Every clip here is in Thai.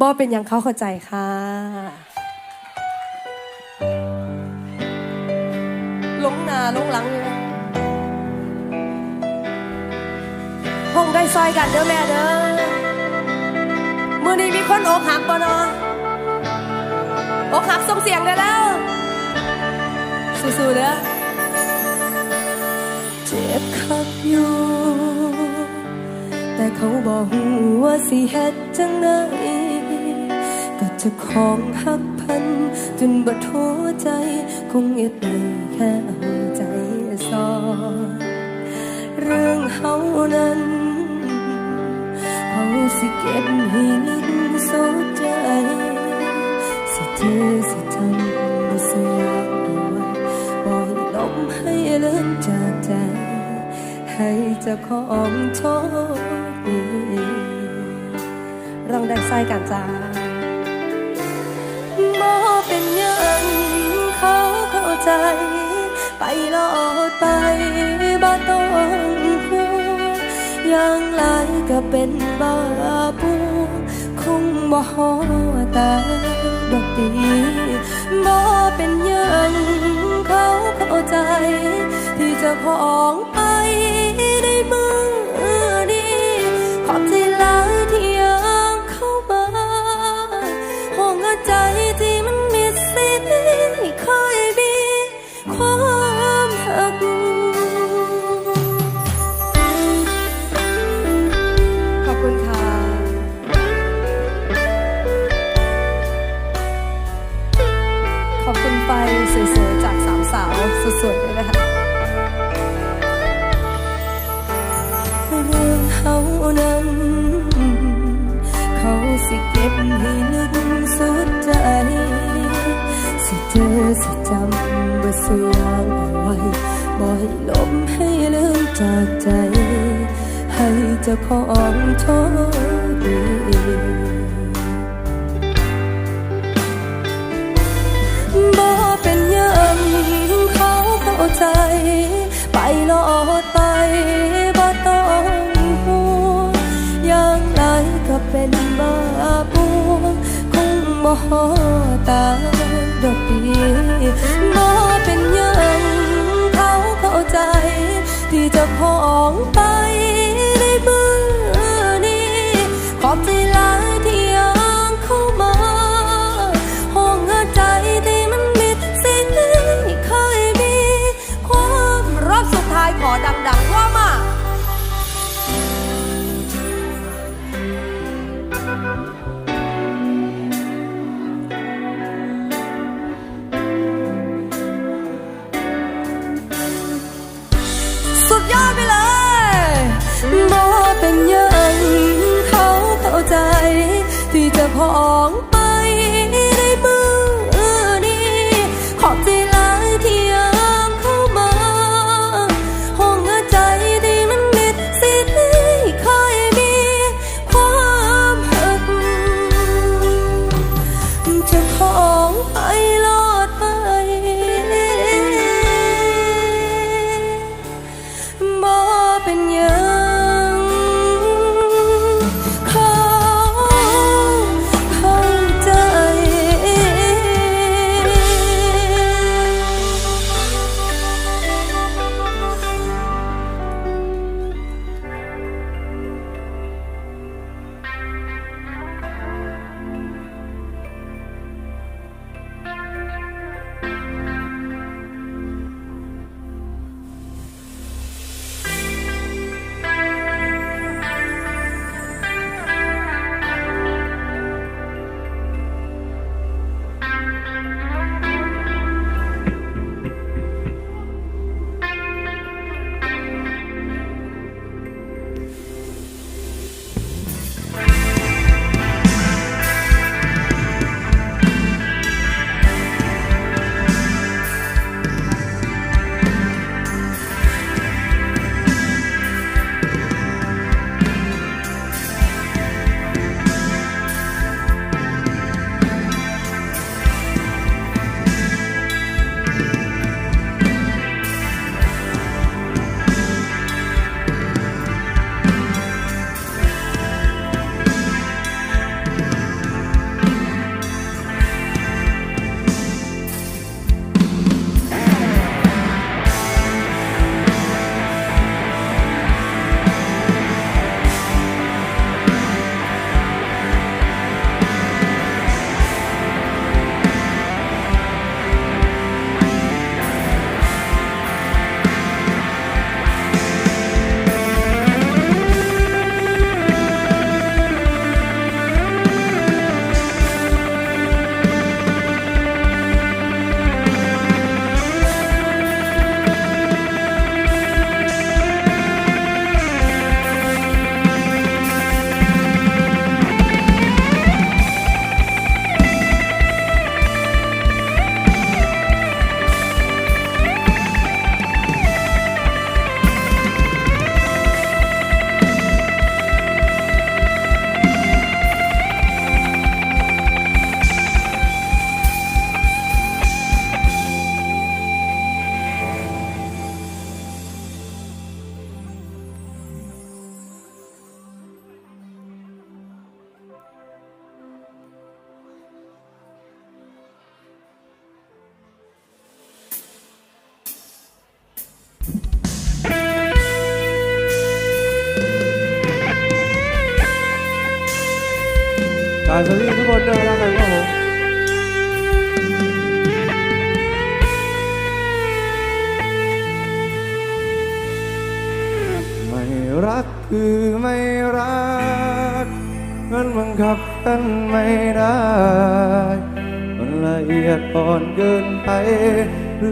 บอเป็นอย่างเขาเข้าใจค่ะลงหนาลงหลังเลยนะห้องได้ซอยกันเด้อแม่เด้อมือนี้มีคนอกหักบ่เนาะอกหักส่งเสียงได้แล้วสู้ๆเด้อเจ็บคักอยู่ แต่เขาบอกหูว่าสิเฮ็ดจังได จะของหักพัน จนบัดหัวใจ คงเอ็ดได้แค่เอาใจซอเรื่องเฮานั้นเขาสิเก็บให้ลึกสุดใจ สิเจอสิทำบ่เสียเอาไว้ปล่อยลมให้เลื่อนจากใจ ให้เจ้าของโชคดีร้องได้ใส่กันจ้า บ่เป็นหยังเขาเข้าใจ ไปรอดไปบ่ต้องห่วงอย่างไรก็เป็นบ้าปูคงบ่ฮอตายดอกดีบ่เป็นหยังเขาเข้าใจ ที่เจะของ สาวสวยๆด้วยนะคะเรื่องเฮานั้นเขาสิเก็บให้ลึกสุดใจ สิเจอสิจำบ่สียงเอาไว้บ่ให้ลมให้ลืมจากใจ ให้เจ้าของโชคดี งบ่ฮอตาดอกดีบ่เป็นยังเขาเข้าใจ ที่จะของไป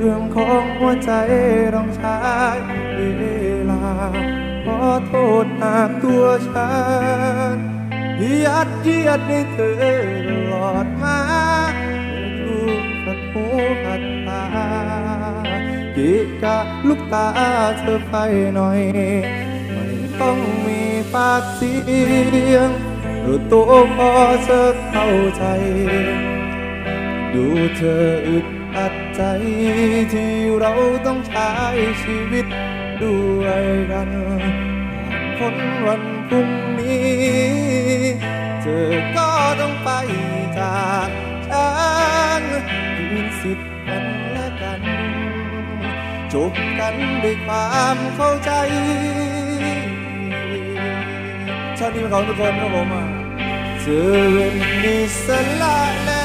รื่องของหัวใจต้องใช้เวลา ขอโทษหากตัวฉันยัดเยียดในเธอตลอดมาลูกขัดหูขัดตากิกะลูกตาเธอไปหน่อย ไม่ต้องมีปากเสียงหรือตัวพอเธอเข้าใจ ดูเธออึดอัด ใจที่เราต้องใช้ชีวิตด้วยกันผ่านพ้นวันพรุ่งนี้ เธอก็ต้องไปจากฉันคืนสิทธิ์กันและกัน จบกันด้วยความเข้าใจชาตินี้เป็นของทุกคนครับผมอะเธอเป็นอิสระแล้ว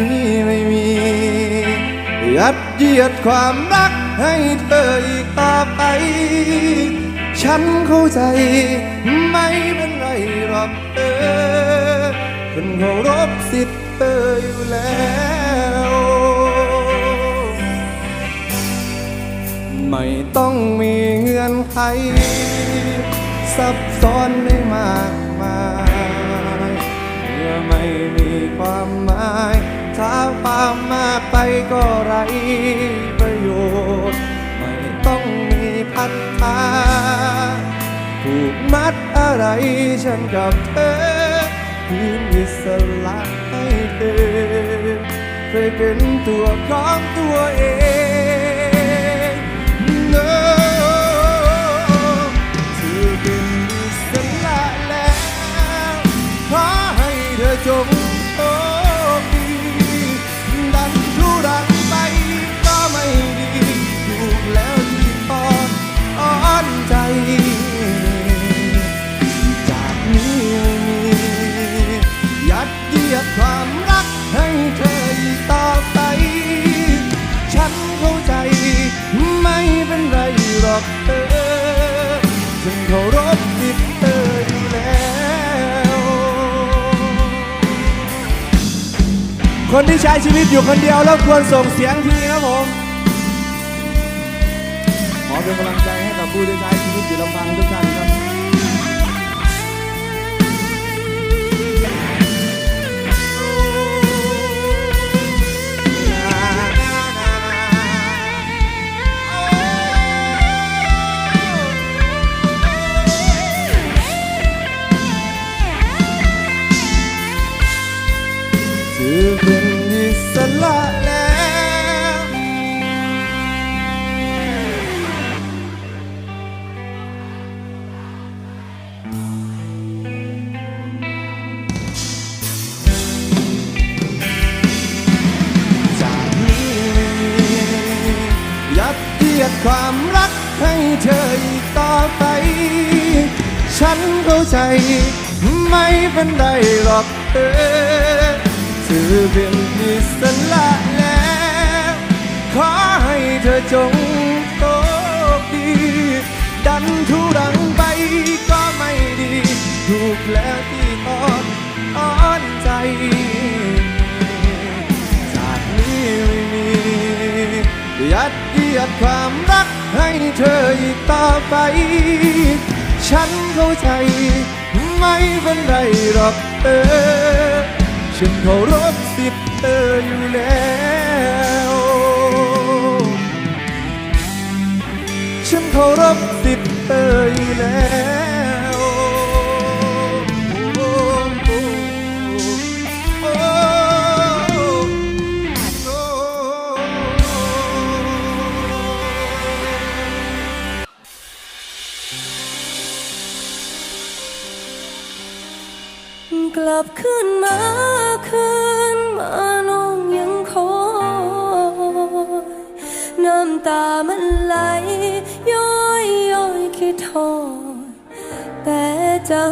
นี้ไม่มี ยัดเยียดความรักให้เธออีกต่อไป ฉันเข้าใจไม่เป็นไรหรอกเธอฉันเคารพสิทธิ์เธออยู่แล้วไม่ต้องมีเงื่อนไขซับซ้อนได้มากมายเมื่อไม่มีความหมาย ถาความมากไปก็ไรประโยชน์ ไม่ต้องมีพัฒนาผูกมัดอะไรฉันกับเธอคืนอิสระให้เธอเคยเป็นตัวของตัวเอง No เธอเป็นอิสระแล้ว ขอให้เธอจง ที่ใช้ชีวิตอยู่คนเดียวแล้วควรส่งเสียงทีครับผมขอเป็นกำลังใจให้กับผู้ที่ใช้ชีวิตอยู่ลำพังทุกท่าน ม่เป็นไรหรอกเธอเธอเป็นอิสระแล้ว ขอให้เธอจงโชคดี ดันทุรังไปก็ไม่ดี ถูกแล้วที่ทอดอ่อนใจจากนี้ไม่มียัดเยียดความรักให้เธออีกต่อไป ฉันเข้าใจ ไม่เป็นไรหรอกเออ ฉันเคารพสิทธิ์เธออยู่แล้ว ฉันเคารพสิทธิ์เธออยู่แล้ว กลับขึ้นมาขึ้นมาน้องยังคอยน้ำตามันไหลย้อยย้อยคิดทอยแต่เจ้า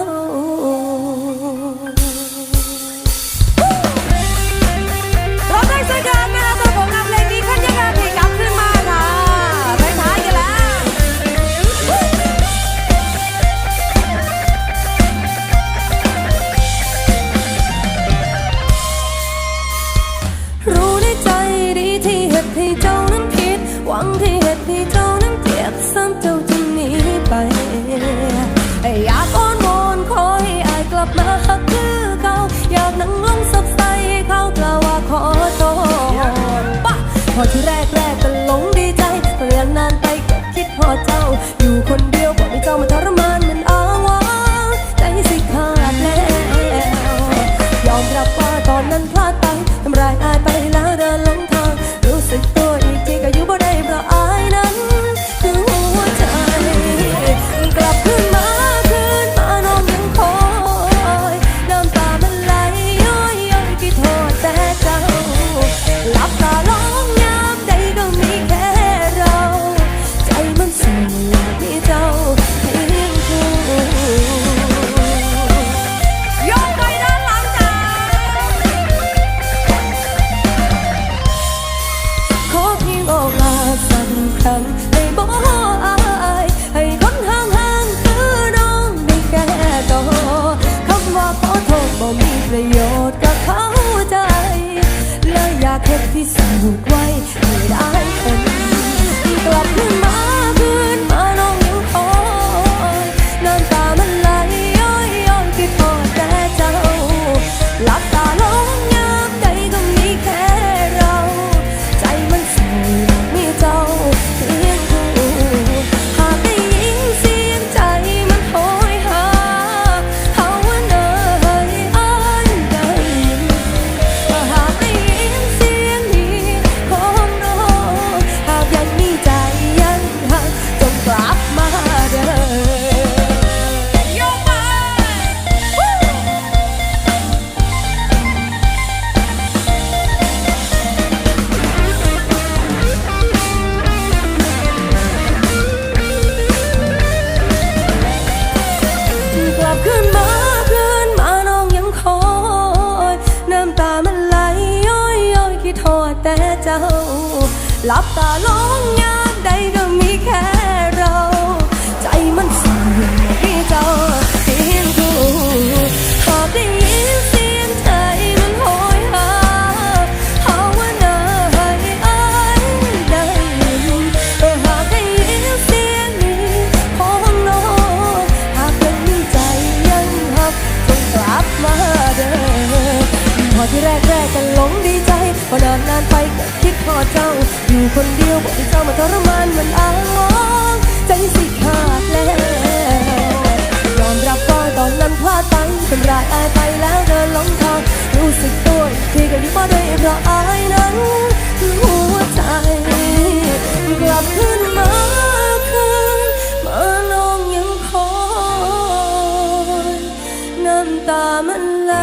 ำตามันไหล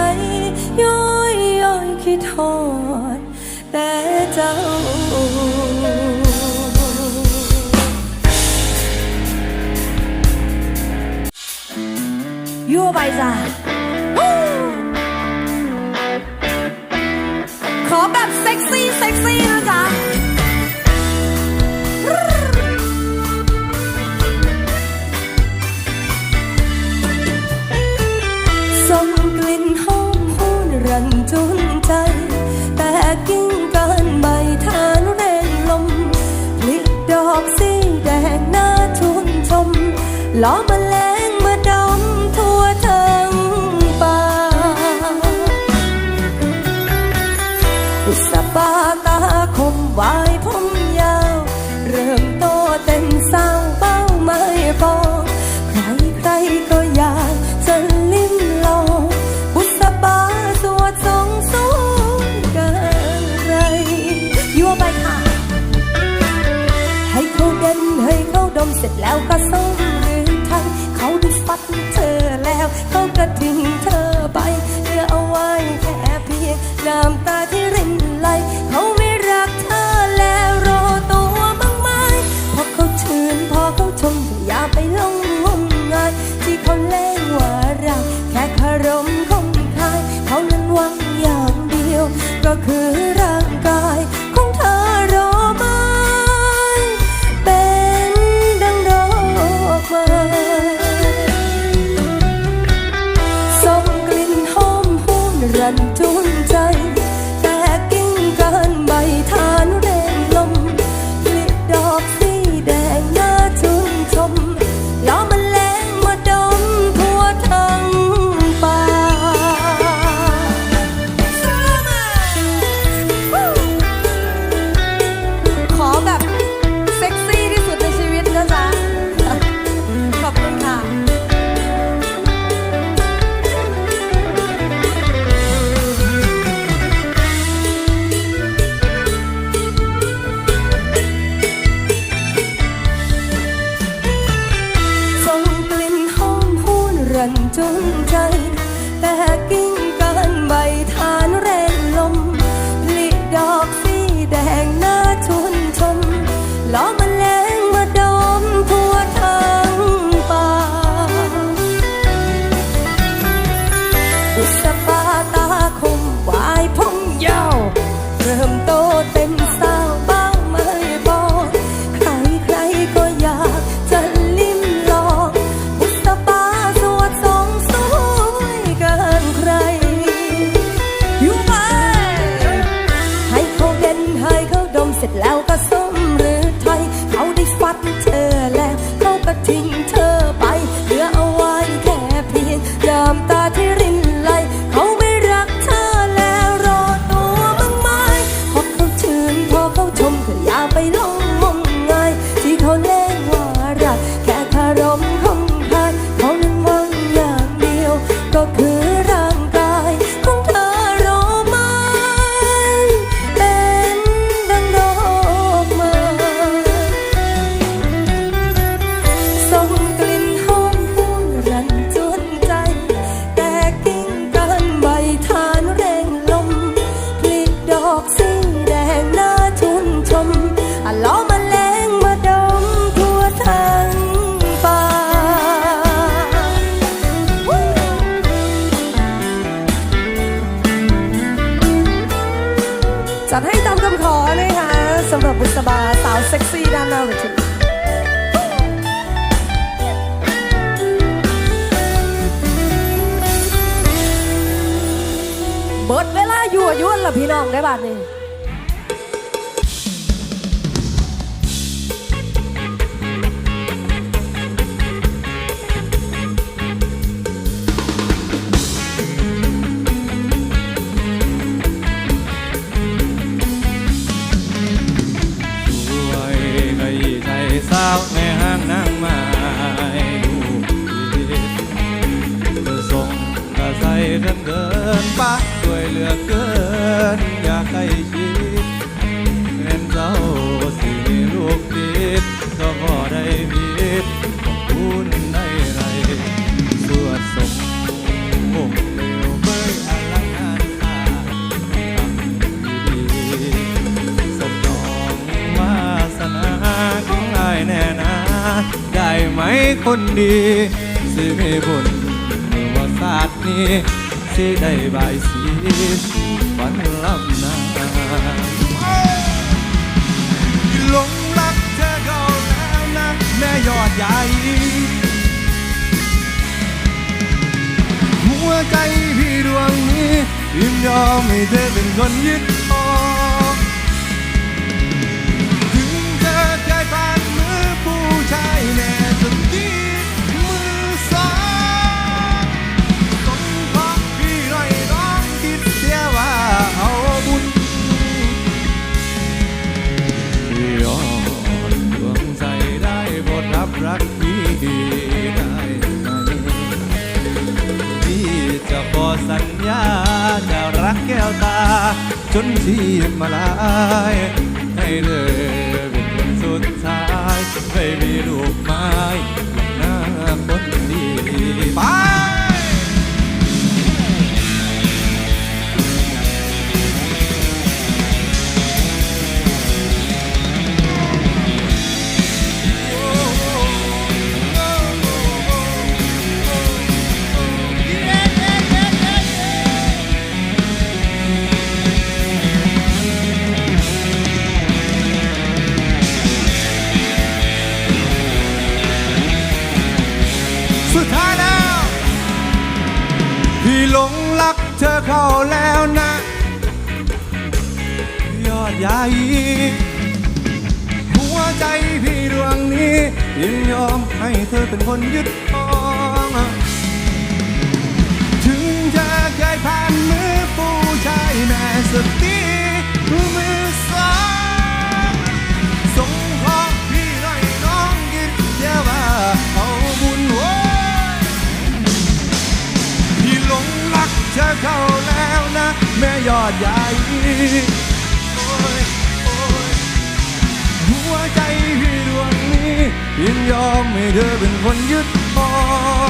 ย้อยย้อยคิดทอด แต่เจ้ายู่ไปจ้ะขอแบบเซ็กซี่เซ็กซี่ แล้วก็ส่งหรือไทยเขาได้ฟัดเธอแล้วเขาก็ทิ้งเธอไปเหลือเอาไว้แค่เพียงน้ำตาที่รินไหลเขาไม่รักเธอแล้วรอตัวบางไหมพอเขาชื่นพอเขาชมอย่าไปลงงมงายที่เขาเล่นว่าเราแค่ขารมคงคายเขานั้นหวังอย่างเดียว ก็คือ องได้บาทนี่สาในห้างนางไม้ดูดีเธอส่งกระใสเดินเดินปะด้วยเหลือเกิน นอยากให้คิดเงินเจ้าสิลูกติดก็พอได้มีของคุณได้ไรสวดสมผมเร็วเบอลังรตดีสนองวาสนาของอายแน่นาได้ไหมคนดีสิมีบุญว่อวาสตร์นี้สิได้ใบสี ฝันลับนาหลงรักเธอเขาแล้วนะแม่ยอดใหญ่หัวใจพี่ดวงนี้ยิ่นยอมให้เธอเป็นคนยึด รักพี่ได้ไหมพี่จะขอสัญญาจะรักแก้วตา จนที่มาลายให้เลยเป็นสุดท้ายไม่มีรูปไม้หน้าคนดีไป ธอเข้าแล้วนะ ยอดใหญ่หัวใจพี่ดวงนี้ยินยอมให้เธอเป็นคนยึดครองถึงจะเคยผ่านมือผู้ชายแม่สติมือ ธอเข้าแล้วนะ แม่ยอดใหญ่หัวใจพี่ดวงนี้ยินยอมให้เธอเป็นคนยึดครอ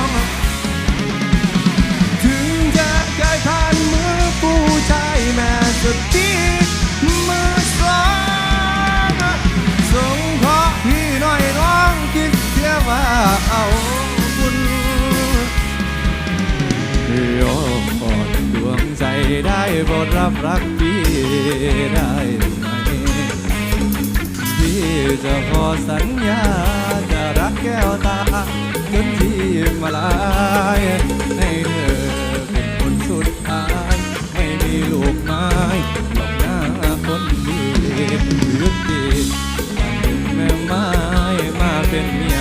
งถึงจะเคยผ่านมือผู้ชายแม่สุดที่ ได้โปรดรับรักพี่ได้ไหมพี่จะขอสัญญาจะรักแก้วตาจนที่มาลายให้เธอเป็นคนสุดท้ายไม่มีลูกไม้หลอกหน้าคนดีหรือดีมาเป็นแม่ไม้มาเป็นเมีย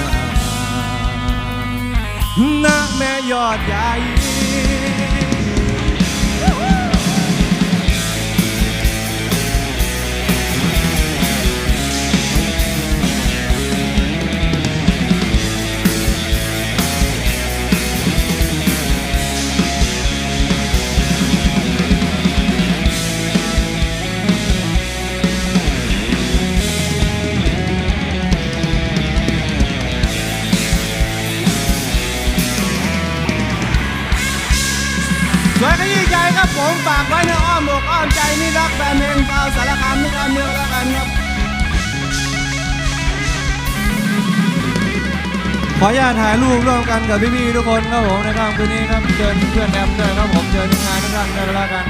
นะแม่ยอดใหญ่ ถ่ายรูปร่วมกันกับพี่ๆทุกคนครับผมในค่ำคืนนี้ครับเชิญเพื่อนแอมด้วยครับผมเชิญทีมงานทุกท่านด้วยล้วกันครับ